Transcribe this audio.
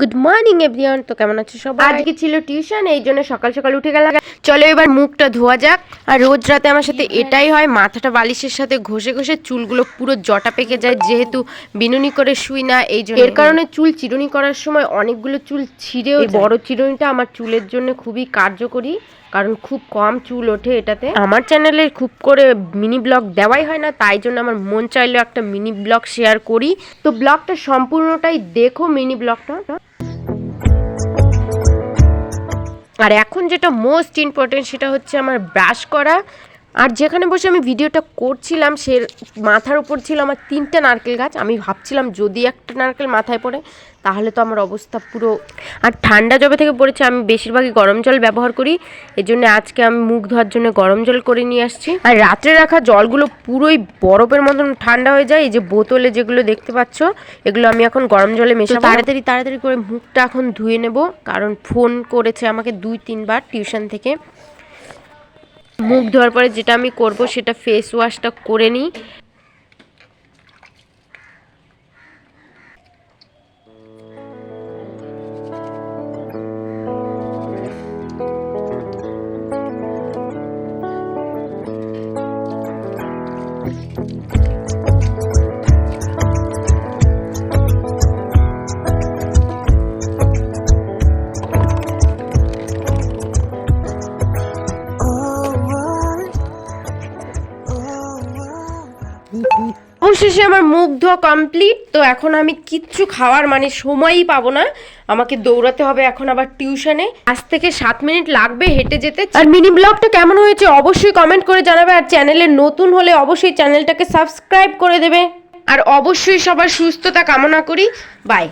Good morning everyone তো কেমন আছো সবাই? আজকে ছিল টিউশন এই জন্য সকাল সকাল উঠে গেলাম। চলো এবার মুখটা ধোয়া যাক। আর রোজ রাতে আমার সাথে এটাই হয় মাথাটা বালিশের সাথে ঘষে ঘষে চুলগুলো পুরো জটা পেকে যায় যেহেতু বিনুনি করে শুই না এই জন্য। এর কারণে চুল চিরুনি করার সময় অনেকগুলো চুল ছিঁড়েও বড় চিরুনিটা আমার চুলের জন্য খুবই কার্যকরী কারণ খুব কম চুল ওঠে এটাতে। আমার চ্যানেলে খুব করে মিনি ব্লগ দেওয়াই হয় না তাই জন্য আমার মন চাইলেও একটা মিনি ব্লগ শেয়ার করি। তো ব্লগটা সম্পূর্ণটাই দেখো মিনি ব্লগটা আর এখন যেটা মোস্ট ইম্পর্টেন্ট সেটা হচ্ছে আমার ব্রাশ করা আর যেখানে বসে আমি ভিডিওটা করছিলাম সে মাথার উপর ছিল আমার তিনটে নারকেল গাছ। আমি ভাবছিলাম যদি একটা নারকেল মাথায় পড়ে তাহলে তো আমার অবস্থা পুরো আর ঠান্ডা জবে থেকে পড়েছে আমি বেশিরভাগই গরম জল ব্যবহার করি। এই জন্য আজকে আমি মুখ ধোয়ার জন্য গরম জল করে নিয়ে আসছি। আর রাত্রে রাখা জলগুলো পুরোই বরফের মতন ঠান্ডা হয়ে যায়। এই যে বোতলে যেগুলো দেখতে পাচ্ছ এগুলো আমি এখন গরম জলে মেশাবো। তাড়াতাড়ি তাড়াতাড়ি করে মুখটা এখন ধুয়ে নেব কারণ ফোন করেছে আমাকে দুই তিনবার টিউশন থেকে। মুখ ধোয়ার পরে যেটা আমি করব সেটা ফেস ওয়াশটা করে নিই। অবশেষে আমার মুখ ধোয়া কমপ্লিট তো এখন আমি কিচ্ছু খাওয়ার মানে সময়ই পাবো না। আমাকে দৌড়াতে হবে এখন আবার টিউশনে আজ থেকে সাত মিনিট লাগবে হেঁটে যেতে। আর মিনি ব্লগটা কেমন হয়েছে অবশ্যই কমেন্ট করে জানাবে, আর চ্যানেলে নতুন হলে অবশ্যই চ্যানেলটাকে সাবস্ক্রাইব করে দেবে। আর অবশ্যই সবার সুস্থতা কামনা করি। বাই